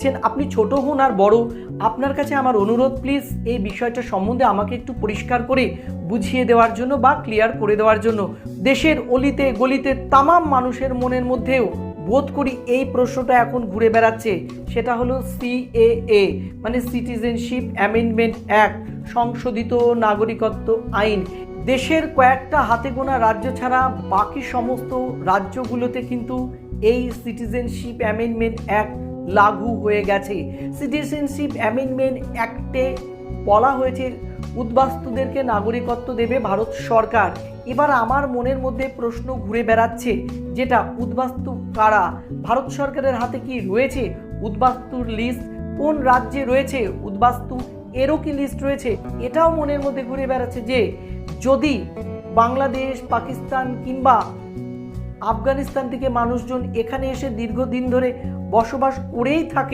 ছেন আপনি ছোট হন আর বড়। আপনার কাছে আমার অনুরোধ প্লিজ এই বিষয়টা সম্বন্ধে আমাকে একটু পরিষ্কার করে বুঝিয়ে দেওয়ার জন্য বা ক্লিয়ার করে দেওয়ার জন্য। দেশের অলিতে গলিতে তামাম মানুষের মনের মধ্যেও বোধ করি এই প্রশ্নটা এখন ঘুরে বেড়াচ্ছে। সেটা হলো সিএএ মানে সিটিজেনশিপ অ্যামেন্ডমেন্ট অ্যাক্ট সংশোধিত নাগরিকত্ব আইন। দেশের কয়েকটা হাতে গোনা রাজ্য ছাড়া বাকি সমস্ত রাজ্যগুলোতে কিন্তু এই সিটিজেনশিপ অ্যামেন্ডমেন্ট অ্যাক্ট লাগু হয়ে গেছে। সিটিজেনশিপ অ্যামেন্ডমেন্ট অ্যাক্টে বলা হয়েছে, উদ্বাস্তুদেরকে নাগরিকত্ব দেবে ভারত সরকার। এবার আমার মনের মধ্যে প্রশ্ন ঘুরে বেড়াচ্ছে, যেটা উদ্বাস্তু কারা? ভারত সরকারের হাতে কি রয়েছে উদ্বাস্তুর লিস্ট কোন রাজ্যে রয়েছে উদ্বাস্তু? এরও কি লিস্ট রয়েছে? এটাও মনের মধ্যে ঘুরে বেড়াচ্ছে যে, যদি বাংলাদেশ, পাকিস্তান কিংবা আফগানিস্তান থেকে মানুষজন এখানে এসে দীর্ঘদিন ধরে বসবাস করেই থাকে।